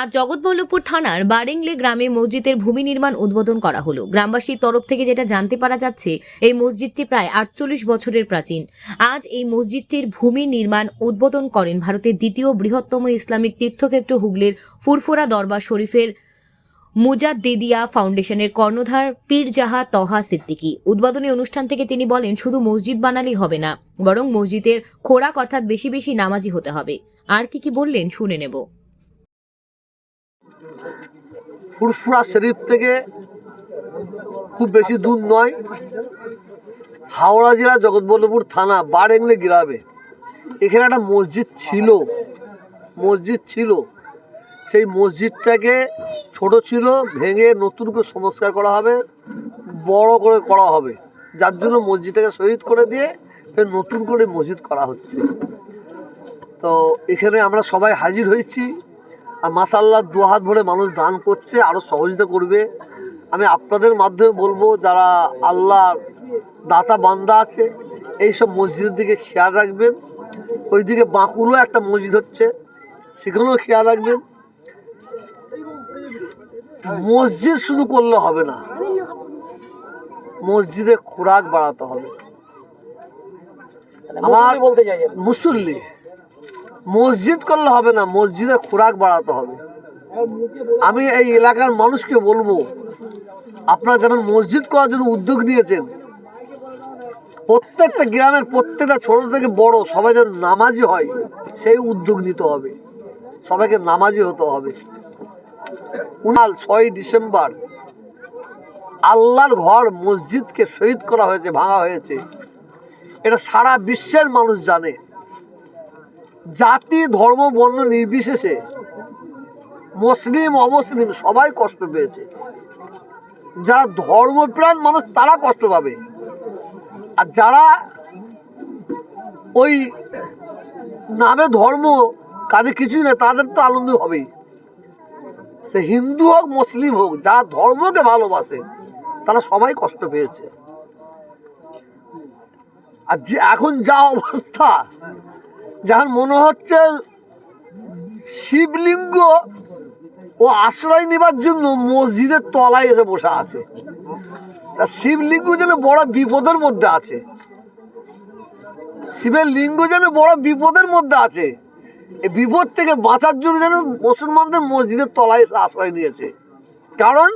আজ জগৎবল্লভপুর থানার বারেংলে গ্রামে মসজিদের ভূমি নির্মাণ উদ্বোধন করা হলো। গ্রামবাসীর তরফ থেকে যেটা জানতে পারা যাচ্ছে, এই মসজিদটি প্রায় আটচল্লিশ বছরের প্রাচীন। আজ এই মসজিদটির ভূমি নির্মাণ উদ্বোধন করেন ভারতের দ্বিতীয় বৃহত্তম ইসলামিক তীর্থক্ষেত্র হুগলির ফুরফুরা দরবার শরীফের মুজাদ্দিদিয়া ফাউন্ডেশনের কর্ণধার পীরজাহা তহা সিদ্দিকী। উদ্বোধনী অনুষ্ঠান থেকে তিনি বলেন, শুধু মসজিদ বানালেই হবে না, বরং মসজিদের খোরাক অর্থাৎ বেশি বেশি নামাজি হতে হবে। আর কি কি বললেন শুনে নেব। ফুরফুরা শরীফ থেকে খুব বেশি দূর নয়। হাওড়া জেলা জগৎবল্লভপুর থানা বারেংলে গ্রামে। এখানে একটা মসজিদ ছিল। মসজিদ ছিল। সেই মসজিদটাকে ছোট ছিল, ভেঙে নতুন করে সংস্কার করা হবে, বড় করে করা হবে। যার জন্য মসজিদটাকে শহীদ করে দিয়ে ফের নতুন করে মসজিদ করা হচ্ছে। তো এখানে আমরা সবাই হাজির হয়েছি। আর মাসাল্লাহ দু হাত ভরে মানুষ দান করছে আরও সহযোগিতা করবে। আমি আপনাদের মাধ্যমে বলব যারা আল্লাহর দাতা বান্দা আছে এই সব মসজিদের দিকে খেয়াল রাখবেন। ওইদিকে বাঁকুড়ো একটা মসজিদ হচ্ছে সেখানেও খেয়াল রাখবেন। মসজিদ শুধু করলে হবে না মসজিদে খোরাক বাড়াতে হবে। আমার বলতে চাই মুসল্লি। মসজিদ করলে হবে না মসজিদে খোরাক বাড়াতে হবে। আমি এই এলাকার মানুষকে বলব, আপনারা যেমন মসজিদ করার জন্য উদ্যোগ নিয়েছেন, প্রত্যেকটা গ্রামের প্রত্যেকটা ছোট থেকে বড় সবাই যেন নামাজি হয়, সেই উদ্যোগ নিতে হবে। সবাইকে নামাজি হতে হবে। উনাল ছয় ডিসেম্বর, আল্লাহর ঘর মসজিদকে শহীদ করা হয়েছে, ভাঙা হয়েছে। এটা সারা বিশ্বের মানুষ জানে। জাতি, ধর্ম, বর্ণ নির্বিশেষে মুসলিম, অমুসলিম সবাই কষ্ট পেয়েছে। যারা ধর্মপ্রাণ মানুষ, তারা কষ্ট পাবে। আর যারা ওই নামে ধর্ম কাজে কিছুই না তাদের তো আনন্দ হবেই। সে হিন্দু হোক, মুসলিম হোক, যারা ধর্মকে ভালোবাসে, তারা সবাই কষ্ট পেয়েছে। আর যে এখন যা অবস্থা যখন মনে হচ্ছে শিবলিঙ্গ ও আশ্রয় নেবার জন্য মসজিদের তলায় এসে বসে আছে। তা শিবলিঙ্গ যেন বড় বিপদের মধ্যে আছে। শিবের লিঙ্গ যেন বড় বিপদের মধ্যে আছে। বিপদ থেকে বাঁচার জন্য যেন মুসলমানদের মসজিদের তলায় এসে আশ্রয় নিয়েছে। কারণ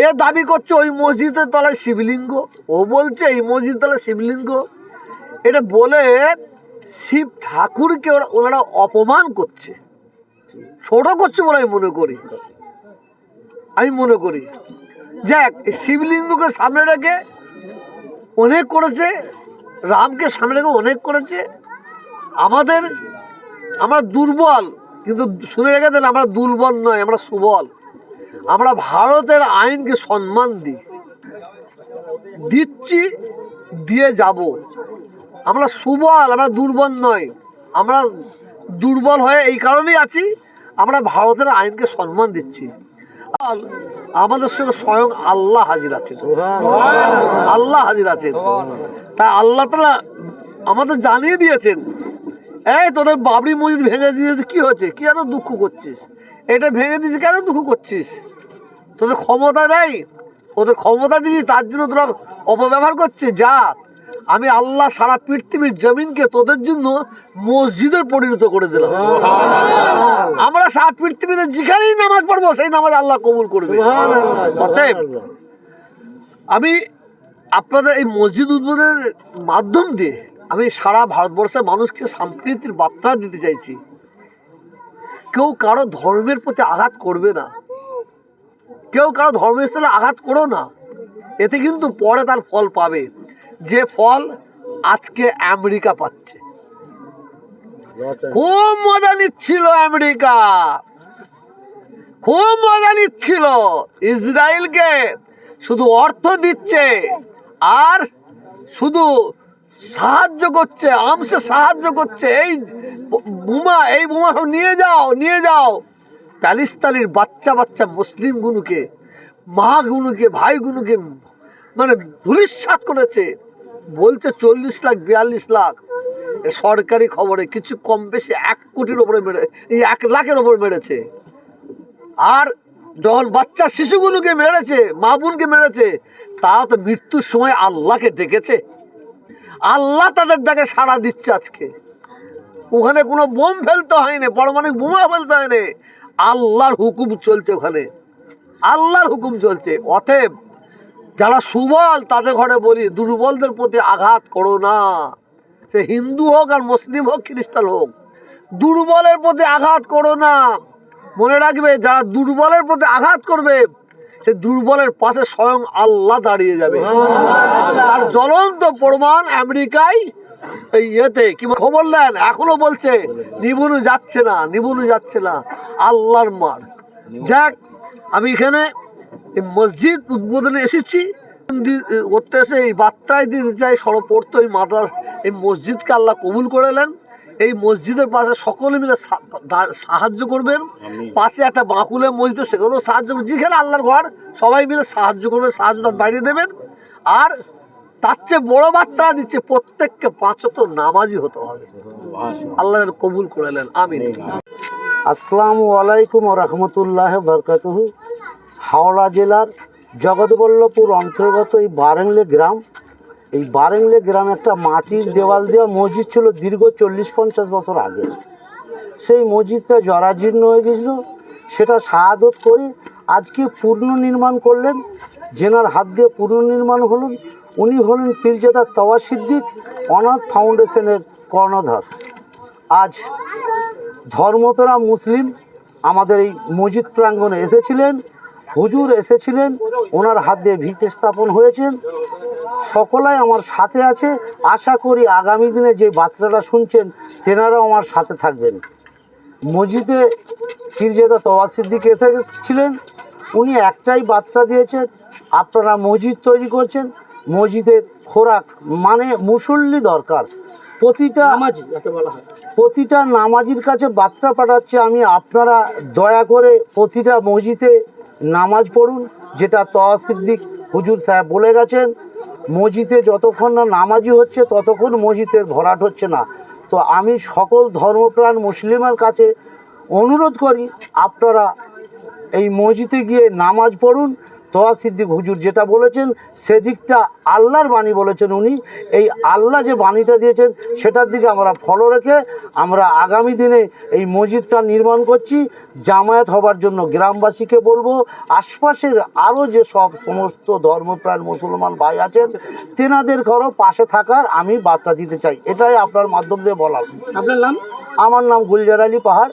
এ দাবি করছে ওই মসজিদের তলায় শিবলিঙ্গ। ও বলছে এই মসজিদের তলায় শিবলিঙ্গ। এটা বলে শিব ঠাকুরকে ওরা ওনারা অপমান করছে। ছোট করছে বলে আমি মনে করি। আমি মনে করি। যাক শিবলিঙ্গকে সামনে রেখে অনেক করেছে, রামকে সামনে রেখে অনেক করেছে। আমাদের আমরা দুর্বল, কিন্তু শুনে রেখে দেন, আমরা দুর্বল নয়, আমরা সুবল। আমরা ভারতের আইনকে সম্মান দিই। দিচ্ছি, দিয়ে যাব। আমরা সুবল আমরা দুর্বল নয় আমরা দুর্বল হয়ে এই কারণেই আছি আমরা ভারতের আইনকে সম্মান দিচ্ছি। আর আমাদের সঙ্গে স্বয়ং আল্লাহ হাজির আছেন। আল্লাহ হাজির আছেন। তা আল্লাহ তালা আমাদের জানিয়ে দিয়েছেন এই তোদের বাবরি মসজিদ ভেঙে দিয়েছে কি হয়েছে? কি আরও দুঃখ করছিস? এটা ভেঙে দিয়েছিস কেন দুঃখ করছিস? তোদের ক্ষমতা নেই। ওদের ক্ষমতা দিয়েছি তার জন্য তোরা অপব্যবহার করছে যা। আমি আল্লাহ সারা পৃথিবীর জমিনকে তোদের জন্য মসজিদের পরিণত করে দিলাম। আমরা সারা পৃথিবীতে যেখানেই নামাজ পড়ব সেই নামাজ আল্লাহ কবুল করবে। অতএব আমি আপনাদের এই মসজিদ উদ্বোধনের মাধ্যম দিয়ে আমি সারা ভারতবর্ষের মানুষকে সম্প্রীতির বার্তা দিতে চাইছি। কেউ কারও ধর্মের প্রতি আঘাত করবে না। কেউ কারও ধর্মের স্থানে আঘাত করো না। এতে কিন্তু পরে তার ফল পাবে। যে ফল আজকে আমেরিকা পাচ্ছে। খুব মজা নিচ্ছিল আমেরিকা। খুব মজা নিচ্ছিল। ইসরায়েলকে শুধু অর্থ দিচ্ছে আর শুধু সাহায্য করছে আমসে সাহায্য করছে। এই বোমা এই বোমা সব নিয়ে যাও নিয়ে যাও। প্যালিস্তানের বাচ্চা বাচ্চা মুসলিমগুলোকে, মাগুলোকে, ভাইগুলোকে মানে ধুলিস্বাত করেছে। বলছে চল্লিশ লাখ, বিয়াল্লিশ লাখ। সরকারি খবরে কিছু কম বেশি এক কোটির ওপরে মেরে এক লাখের ওপরে মেরেছে। আর যখন বাচ্চা শিশুগুলোকে মেরেছে মা বোনকে মেরেছে, তারা তো মৃত্যুর সময় আল্লাহকে ডেকেছে। আল্লাহ তাদের ডাকে সাড়া দিচ্ছে আজকে। ওখানে কোনো বোম ফেলতে হয়নি, পারমাণবিক বোমা ফেলতে হয়নি। আল্লাহর হুকুম চলছে ওখানে। আল্লাহর হুকুম চলছে। অতএব যারা সুবল, তাদের ঘরে বলি, দুর্বলদের প্রতি আঘাত করো না। সে হিন্দু হোক আর মুসলিম হোক, খ্রিস্টান হোক, দুর্বলের প্রতি আঘাত করো না। মনে রাখবে, যারা দুর্বলের প্রতি আঘাত করবে, সে দুর্বলের পাশে স্বয়ং আল্লাহ দাঁড়িয়ে যাবে। তার জ্বলন্ত প্রমাণ আমেরিকায় এই ইয়েতে, কি খবর নেন, এখনও বলছে নিবনু যাচ্ছে না নিবনু যাচ্ছে না, আল্লাহর মার। যাক, আমি এখানে এই মসজিদ উদ্বোধনে এসেছি। করতে এসে এই বার্তায় দিতে চাই সর্বপ্রথম এই মাদ্রাস এই মসজিদকে আল্লাহ কবুল করে নেন। এই মসজিদের পাশে সকলে মিলে সাহায্য করবেন। পাশে একটা বাঁকুলের মসজিদ সেখানেও সাহায্য করবেন। যেখানে আল্লাহর ঘর সবাই মিলে সাহায্য করবেন সাহায্য তার বাড়িয়ে দেবেন। আর তার চেয়ে বড় বার্তা দিচ্ছে প্রত্যেককে পাঁচত নামাজি হতে হবে। আল্লাহ কবুল করে নেন। আমিন। আসসালামু আলাইকুম রহমতুল্লাহ বরকাতহু। হাওড়া জেলার জগৎবল্লভপুর অন্তর্গত এই বারেংলে গ্রাম। এই বারেংলে গ্রামে একটা মাটির দেওয়াল দেওয়া মসজিদ ছিল দীর্ঘ চল্লিশ পঞ্চাশ বছর আগে। সেই মসজিদটা জরাজীর্ণ হয়ে গেছিল। সেটা শাহাদত করে আজকে পুনর্নির্মাণ করলেন। জেনার হাত দিয়ে পুনর্নির্মাণ হলেন। উনি হলেন পীরজাদা তওয়া সিদ্দিক, অনাথ ফাউন্ডেশনের কর্ণধার। আজ ধর্মপেরা মুসলিম আমাদের এই মসজিদ প্রাঙ্গণে এসেছিলেন। হুজুর এসেছিলেন ওনার হাত দিয়ে ভিত্তি স্থাপন হয়েছেন। সকলাই আমার সাথে আছে। আশা করি আগামী দিনে যে বার্তাটা শুনছেন তেনারাও আমার সাথে থাকবেন। মসজিদে পীরজাদা তওয়া সিদ্দিক এসেছিলেন উনি একটাই বার্তা দিয়েছেন আপনারা মসজিদ তৈরি করছেন। মসজিদের খোরাক মানে মুসল্লি দরকার। প্রতিটা প্রতিটা নামাজির কাছে বাচ্চা পাঠাচ্ছে আমি। আপনারা দয়া করে প্রতিটা মসজিদে নামাজ পড়ুন, যেটা তহসিদ্দিক হুজুর সাহেব বলে গেছেন, মসজিদে যতক্ষণ না নামাজি হচ্ছে, ততক্ষণ মসজিদের ভরাট হচ্ছে না। তো আমি সকল ধর্মপ্রাণ মুসলিমের কাছে অনুরোধ করি, আপনারা এই মসজিদে গিয়ে নামাজ পড়ুন তোয়া সিদ্দিক হুজুর যেটা বলেছেন সেদিকটা আল্লাহর বাণী বলেছেন উনি। এই আল্লাহ যে বাণীটা দিয়েছেন সেটার দিকে আমরা ফলো রেখে আমরা আগামী দিনে এই মসজিদটা নির্মাণ করছি। জামায়াত হবার জন্য গ্রামবাসীকে বলব আশপাশের আরও যে সব সমস্ত ধর্মপ্রাণ মুসলমান ভাই আছেন তেনাদের ঘরও পাশে থাকার আমি বার্তা দিতে চাই। এটাই আপনার মাধ্যম দিয়ে বলার। আপনার নাম? আমার নাম গুলজার আলী পাহাড়।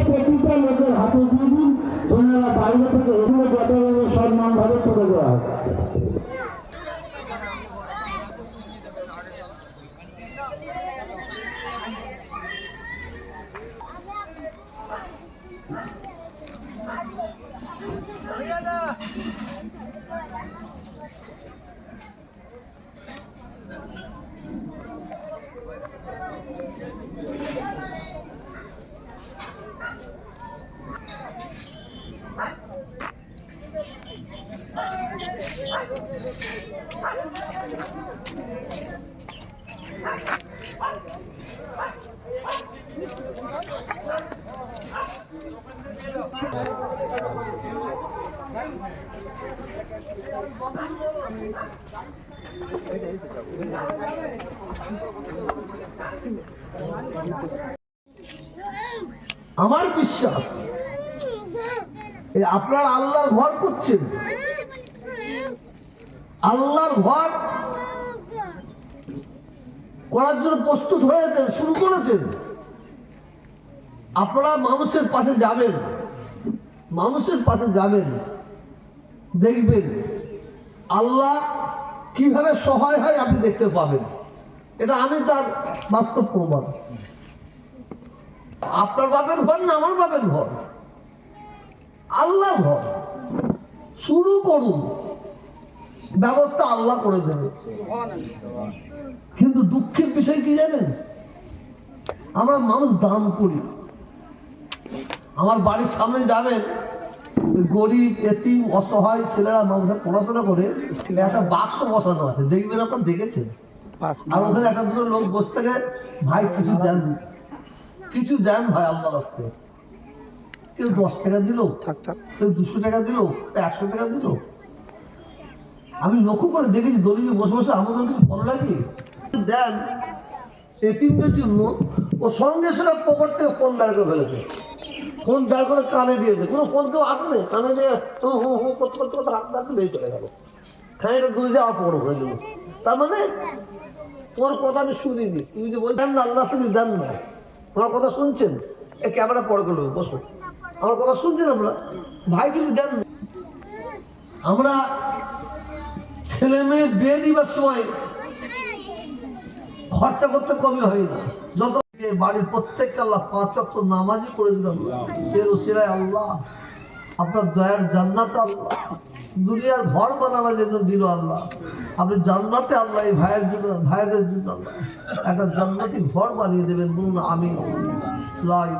প্রতিটা লোকের হাতে দিয়ে দিন ওনারা বাইরে থেকে এগুলো যতভাবে সম্মানভাবে করে দেওয়া হয় আমার বিশ্বাস আপনার আল্লাহর ঘর করছেন। আল্লাহর ঘর করার জন্য প্রস্তুত হয়েছেন, শুরু করেছেন। আপনারা মানুষের পাশে যাবেন। মানুষের পাশে যাবেন, দেখবেন আল্লাহ কীভাবে সহায় হয় আপনি দেখতে পাবেন। এটা আমি তার বাস্তব প্রমাণ। আপনার বাপের ঘর না আমার বাপের ঘর? আল্লাহ ঘর। শুরু করুন। ব্যবস্থা আল্লাহ করে দেবে। কিন্তু দুঃখের বিষয় কি জানেন? আমরা মানুষ দান করি। আমার বাড়ির সামনে যাবেন ওই গরিব এতিম অসহায় ছেলেরা মানুষের পড়াশোনা করে একটা বাক্স বসানো আছে। দেখবেন আপনার দেখেছেন? আর ওখানে একটা দুটো লোক বসে থাকে ভাই কিছু দেন। কিছু দেন ভাই আল্লাহ রাস্তে কেউ দশ টাকা দিল? কেউ দুশো টাকা দিল? একশো টাকা দিল? আমি লক্ষ্য করে দেখেছি দলিলে বসে বসে আমাদের কিছু ভালো লাগে। দেন এতিমদের জন্য ও সঙ্গে সঙ্গে পকেট থেকে ফোন দাঁড় করে ফেলেছে। ফোন দাঁড় করে কানে দিয়েছে কোনো ফোন কেউ আসবে কানে দিয়ে হু হু হু করতে করতে করতে হাত দাঁড় বেরিয়ে চলে গেল। খানিটা দূরে যাওয়া পড়ো হয়ে গেল। তার মানে তোমার কথা আমি শুনিনি। তুমি যে বলছেন না আল্লাহ তুমি দেন না। আমার কথা শুনছেন? এ ক্যামেরা পড়ে করবে বসো। আমার কথা শুনছেন আমরা ভাই কিছু দেন। আমরা ছেলে মেয়ে বিয়ে দিবার সময় খরচা করতে কমই হয় না। যত বাড়ির প্রত্যেকটা আল্লাহ পাঁচ অক্ট নামাজই করে দিলাম এর ওসিরায় আল্লাহ আপনার দয়ার জান্নাত আল্লাহ দুনিয়ার ঘর বানাবার জন্য দিল আল্লাহ। আপনি জান্নাতে আল্লাহ এই ভাইয়ের জন্য ভাইয়েদের জন্য আল্লাহ। একটা জান্নাতি ঘর বানিয়ে দেবেন বলুন আমি লাই